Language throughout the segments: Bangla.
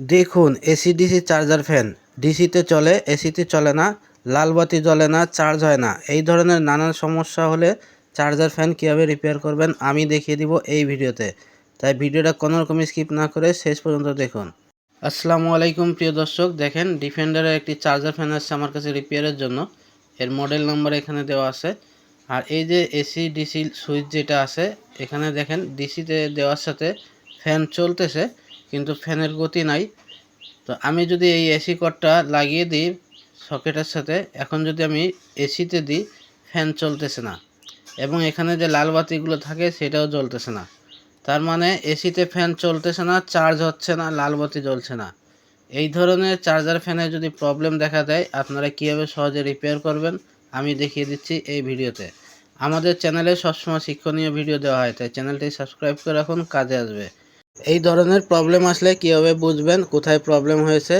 দেখুন, এসি, ডিসি চার্জার ফ্যান। ডিসিতে চলে, এসিতে চলে না লাল বাতি জ্বলে না, চার্জ হয় না। এই ধরনের নানান সমস্যা হলে চার্জার ফ্যান কীভাবে রিপেয়ার করবেন আমি দেখিয়ে দিব এই ভিডিওতে। তাই ভিডিওটা কোনো রকম স্কিপ না করে শেষ পর্যন্ত দেখুন। আসসালামু আলাইকুম প্রিয় দর্শক, দেখেন ডিফেন্ডারের একটি চার্জার ফ্যান আসছে আমার কাছে রিপেয়ারের জন্য। এর মডেল নাম্বার এখানে দেওয়া আছে। আর এই যে এসি, ডিসি সুইচ যেটা আছে, এখানে দেখেন ডিসিতে দেওয়ার সাথে ফ্যান চলতেছে। কিন্তু ফ্যানের গতি নাই। তো আমি যদি এই এসি কর্ডটা লাগিয়ে দিই সকেটের সাথে, এখন যদি আমি এসিতে দিই, ফ্যান চলতেছে না। এবং এখানে যে লাল বাতিগুলো থাকে, সেটাও জ্বলতেছে না। তার মানে এসিতে ফ্যান চলতেছে না, চার্জ হচ্ছে না, লাল বাতি জ্বলছে না। এই ধরনের চার্জার ফ্যানে যদি প্রবলেম দেখা দেয়, আপনারা কীভাবে সহজে রিপেয়ার করবেন, আমি দেখিয়ে দিচ্ছি এই ভিডিওতে। আমাদের চ্যানেলে সবসময় শিক্ষণীয় ভিডিও দেওয়া হয়, তাই চ্যানেলটি সাবস্ক্রাইব করে রাখুন, কাজে আসবে। এই ধরনের প্রবলেম আসলে কীভাবে বুঝবেন? কোথায় প্রবলেম হয়েছে?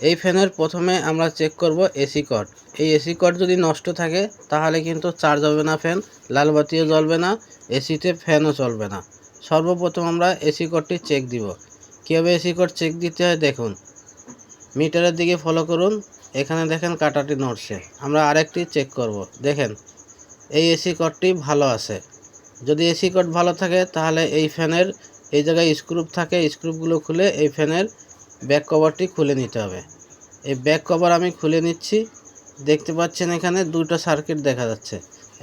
এই ফ্যানের প্রথমে আমরা চেক করব এসি কর্ড এই এসি কর্ড যদি নষ্ট থাকে, তাহলে কিন্তু চার্জ হবে না ফ্যান, লাল বাতিও জ্বলবে না এসিতে ফ্যানও চলবে না। সর্বপ্রথম আমরা এসি কর্ডটি চেক দিব। কীভাবে এসি কর্ড চেক দিতে হয় দেখুন। মিটারের দিকে ফলো করুন। এখানে দেখেন কাটাটি নড়ছে। আমরা আরেকটি চেক করব। দেখেন, এই এসি কর্ডটি ভালো আছে। যদি এসি কর্ড ভালো থাকে, তাহলে এই ফ্যানের এই জায়গায় স্ক্রুপ থাকে স্ক্রুপগুলো খুলে এই ফ্যানের ব্যাক কভারটি খুলে নিতে হবে। এই ব্যাক কভার আমি খুলে নিচ্ছি, দেখতে পাচ্ছেন এখানে দুটো সার্কিট দেখা যাচ্ছে।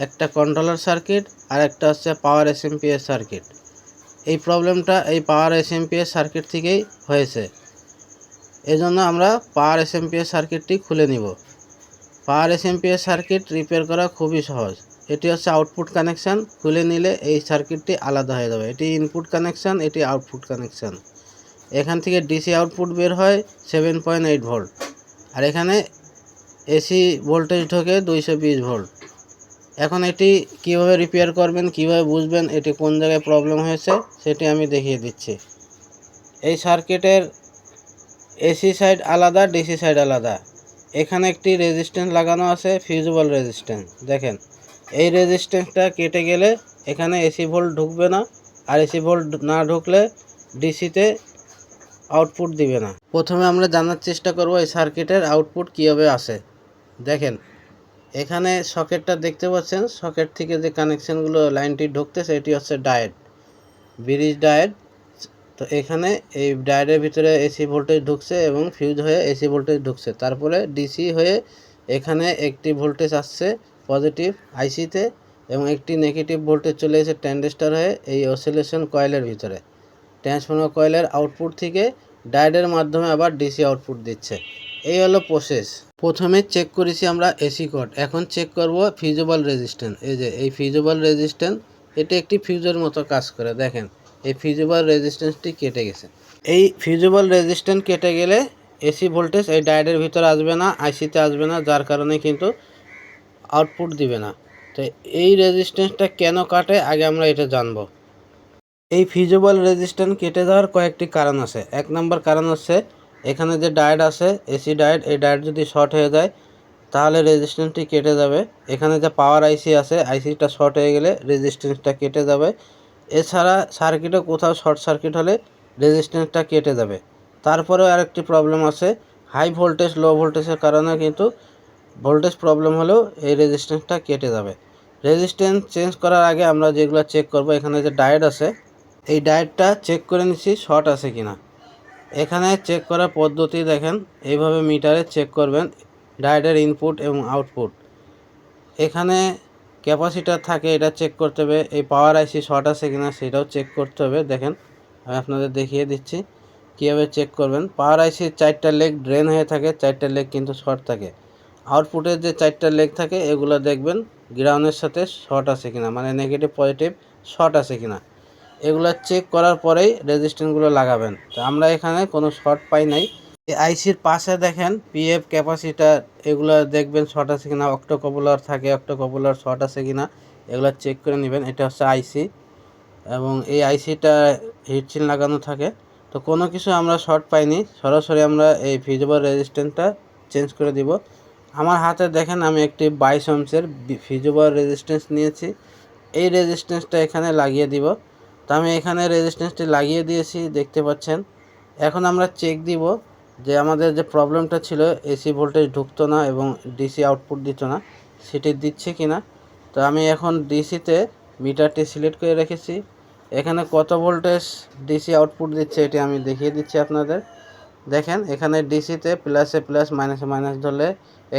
একটা কন্ট্রোলার সার্কিট আর একটা হচ্ছে পাওয়ার এসএমপিএস সার্কিট এই প্রবলেমটা এই পাওয়ার এসএমপিএস সার্কিট থেকেই হয়েছে। এজন্য আমরা পাওয়ার এসএমপিএস সার্কিটটি খুলে নিব। পাওয়ার এসএমপিএস সার্কিট রিপেয়ার করা খুবই সহজ। এটি হচ্ছে আউটপুট কানেকশান খুলে নিলে এই সার্কিটটি আলাদা হয়ে যাবে। এটি ইনপুট কানেকশান এটি আউটপুট কানেকশান এখান থেকে ডিসি আউটপুট বের হয় সেভেন পয়েন্ট এইট ভোল্ট আর এখানে এসি ভোল্টেজ ঢোকে দুইশো বিশ ভোল্ট এখন এটি কীভাবে রিপেয়ার করবেন, কীভাবে বুঝবেন, এটি কোন জায়গায় প্রবলেম হয়েছে, সেটি আমি দেখিয়ে দিচ্ছি। এই সার্কিটের এসি সাইড আলাদা ডিসি সাইড আলাদা। এখানে একটি রেজিস্ট্যান্স লাগানো আছে ফিউজেবল রেজিস্ট্যান্স দেখেন এই রেজিস্ট্যান্সটা কেটে গেলে এখানে এসি ভোল্ট ঢুকবে না, আর এসি ভোল্ট না ঢুকলে ডিসিতে আউটপুট দিবে না। প্রথমে আমরা জানার চেষ্টা করব এই সার্কিটের আউটপুট কীভাবে আসে। দেখেন, এখানে সকেটটা দেখতে পাচ্ছেন, সকেট থেকে যে কানেকশানগুলো লাইনটি ঢুকতেছে, এটি হচ্ছে ডায়েট ব্রিজ ডায়েট তো এখানে এই ডায়েটের ভিতরে এসি ভোল্টেজ ঢুকছে এবং ফিউজ হয়ে এসি ভোল্টেজ ঢুকছে। তারপরে ডিসি হয়ে এখানে একটি ভোল্টেজ আসছে পজিটিভ আইসিতে এবং একটি নেগেটিভ ভোল্টেজ চলে এসে ট্যান্ডেস্টার হয়ে এই অসিলেশন কয়েলের ভিতরে। ট্রান্সফর্মার কয়েলের আউটপুট থেকে ডায়েটের মাধ্যমে আবার ডিসি আউটপুট দিচ্ছে। এই হলো প্রসেস। প্রথমে চেক করেছি আমরা এসি কোড এখন চেক করব ফিউজেবল রেজিস্ট্যান্স। এই যে, এই ফিউজেবল রেজিস্ট্যান্স, এটি একটি ফিউজের মতো কাজ করে। দেখেন, এই ফিউজেবল রেজিস্ট্যান্সটি কেটে গেছে। এই ফিউজেবল রেজিস্ট্যান্স কেটে গেলে এসি ভোল্টেজ এই ডায়েটের ভিতরে আসবে না, আইসিতে আসবে না, যার কারণে কিন্তু আউটপুট দিবে না। তো এই রেজিস্ট্যান্সটা কেন কাটে, আগে আমরা এটা জানব। এই ফিউজেবল রেজিস্ট্যান্স কেটে যাওয়ার কয়েকটি কারণ আছে। এক নম্বর কারণ হচ্ছে, এখানে যে ডায়েট আছে এসি ডায়েট এই ডায়েট যদি শর্ট হয়ে যায়, তাহলে রেজিস্ট্যান্সটি কেটে যাবে। এখানে যে পাওয়ার আইসি আছে আইসিটা শর্ট হয়ে গেলে রেজিস্ট্যান্সটা কেটে যাবে। এছাড়া সার্কিটে কোথাও শর্ট সার্কিট হলে রেজিস্ট্যান্সটা কেটে যাবে। তারপরেও আরেকটি প্রবলেম আছে হাই ভোল্টেজ লো ভোল্টেজের কারণে কিন্তু ভোল্টেজ প্রবলেম হলেও এই রেজিস্ট্যান্সটা কেটে যাবে। রেজিস্ট্যান্স চেঞ্জ করার আগে আমরা যেগুলো চেক করব, এখানে যে ডায়েট আছে, এই ডায়েটটা চেক করে নিচ্ছি শর্ট আছে কিনা। এখানে চেক করার পদ্ধতি দেখেন, এইভাবে মিটারে চেক করবেন ডায়েটের ইনপুট এবং আউটপুট এখানে ক্যাপাসিটার থাকে, এটা চেক করতে হবে, এই পাওয়ার আইসি শর্ট আছে কিনা সেটাও চেক করতে হবে, দেখেন, আমি আপনাদের দেখিয়ে দিচ্ছি। কীভাবে চেক করবেন? পাওয়ার আইসির চারটা লেগ ড্রেন হয়ে থাকে, চারটা লেগ কিন্তু শর্ট থাকে। আউটপুটের যে চারটা লেগ থাকে, এগুলো দেখবেন গ্রাউন্ডের সাথে শর্ট আছে কিনা মানে নেগেটিভ পজিটিভ শর্ট আছে কিনা। এগুলো চেক করার পরেই রেজিস্ট্যান্সগুলো লাগাবেন। তো আমরা এখানে কোনো শর্ট পাই নাই। এই আইসির পাশে দেখেন পিএফ ক্যাপাসিটার এগুলো দেখবেন শর্ট আছে কিনা অক্টোকপুলার থাকে অক্টোকপুলার শর্ট আছে কিনা, এগুলো চেক করে নেবেন। এটা হচ্ছে আইসি এবং এই আইসিটা হিটচিন লাগানো থাকে। তো কোনো কিছু আমরা শর্ট পাইনি। সরাসরি আমরা এই ফিজেবল রেজিস্ট্যান্সটা চেঞ্জ করে দিব। আমার হাতে দেখেন আমি একটি বাইশ অংশের ফিজেবল রেজিস্ট্যান্স নিয়েছি। এই রেজিস্ট্যান্সটা এখানে লাগিয়ে দিব। তো আমি এখানে রেজিস্ট্যান্সটি লাগিয়ে দিয়েছি, দেখতে পাচ্ছেন। এখন আমরা চেক দিব যে আমাদের যে প্রবলেমটা ছিল এসি ভোল্টেজ ঢুকতো না এবং ডিসি আউটপুট দিত না, সেটি দিচ্ছে কি না তো আমি এখন ডিসিতে মিটারটি সিলেক্ট করে রেখেছি। এখানে কত ভোল্টেজ ডিসি আউটপুট দিচ্ছে এটি আমি দেখিয়ে দিচ্ছি আপনাদের। দেখেন, এখানে ডিসিতে প্লাসে প্লাস মাইনাসে মাইনাস ধরলে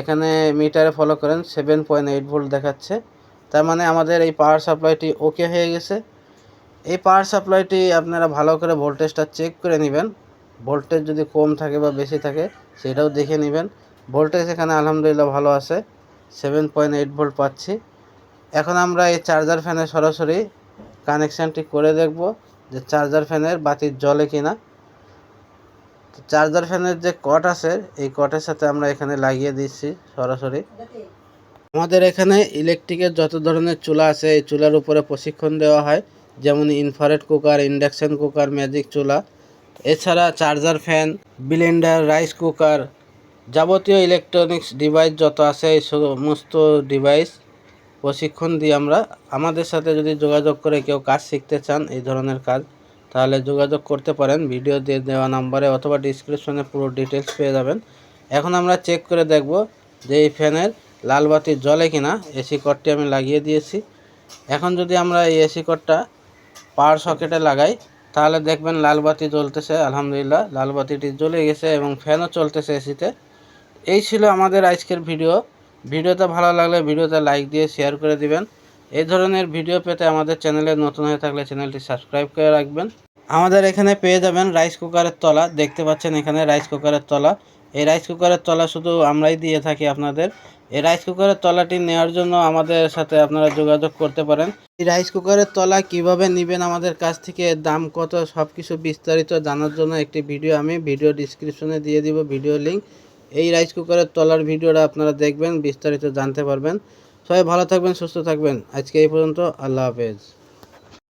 এখানে মিটারে ফলো করেন সেভেন পয়েন্ট এইট ভোল্ট দেখাচ্ছে। তার মানে আমাদের এই পাওয়ার সাপ্লাইটি ওকে হয়ে গেছে। এই পাওয়ার সাপ্লাইটি আপনারা ভালো করে ভোল্টেজটা চেক করে নেবেন। ভোল্টেজ যদি কম থাকে বা বেশি থাকে, সেটাও দেখে নেবেন। ভোল্টেজ এখানে আলহামদুলিল্লাহ ভালো আছে সেভেন পয়েন্ট এইট ভোল্ট পাচ্ছি। এখন আমরা এই চার্জার ফ্যানে সরাসরি কানেকশানটি করে দেখব যে চার্জার ফ্যানের বাতি জ্বলে কি না চার্জার ফ্যানের যে কট আছে, এই কটের সাথে আমরা এখানে লাগিয়ে দিচ্ছি সরাসরি। আমাদের এখানে ইলেকট্রিকের যত ধরনের চুলা আছে, এই চুলার উপরে প্রশিক্ষণ দেওয়া হয়। যেমন infrared cooker, induction cooker, magic চুলা। এছাড়া charger fan blender, rice cooker, যাবতীয় ইলেকট্রনিক্স ডিভাইস যত আছে, এই সমস্ত ডিভাইস প্রশিক্ষণ দিই আমরা আমাদের সাথে যদি যোগাযোগ করে কেউ কাজ শিখতে চান, এই ধরনের কাজ তাহলে যোগাযোগ করতে পারেন। ভিডিও দিয়ে দেওয়া নাম্বারে অথবা ডিসক্রিপশনে পুরো ডিটেলস পেয়ে যাবেন। এখন আমরা চেক করে দেখব যে এই ফ্যানের লাল বাতি জ্বলে কিনা। এসি কটটি আমি লাগিয়ে দিয়েছি। এখন যদি আমরা এই এসি কটটা পাওয়ার সকেটে লাগাই, তাহলে দেখবেন লাল বাতি জ্বলতেছে, আলহামদুলিল্লাহ। লাল বাতিটি জ্বলে গেছে এবং ফ্যানও চলতেছে এসিতে এই ছিল আমাদের আজকের ভিডিও। ভিডিওটা ভালো লাগলে ভিডিওতে লাইক দিয়ে শেয়ার করে দিবেন। এই ধরনের ভিডিও পেতে আমাদের চ্যানেলে নতুন হয়ে থাকলে চ্যানেলটি সাবস্ক্রাইব করে রাখবেন। আমাদের এখানে পেয়ে যাবেন রাইস কুকারের তলা। দেখতে পাচ্ছেন এখানে রাইস কুকারের তলা। এই রাইস কুকারের তলা শুধু আমরাই দিয়ে থাকি আপনাদের। এই রাইস কুকারের তলাটি নেওয়ার জন্য আমাদের সাথে আপনারা যোগাযোগ করতে পারেন। এই রাইস কুকারের তলা কীভাবে নেবেন, আমাদের কাছ থেকে দাম কত সব কিছু বিস্তারিত জানার জন্য একটি ভিডিও আমি ভিডিও ডিসক্রিপশনে দিয়ে দিব, ভিডিও লিঙ্ক এই রাইস কুকারের তলার ভিডিওটা আপনারা দেখবেন, বিস্তারিত জানতে পারবেন। সবাই ভালো থাকবেন সুস্থ থাকবেন। আজকে এই পর্যন্ত আল্লাহ হাফেজ।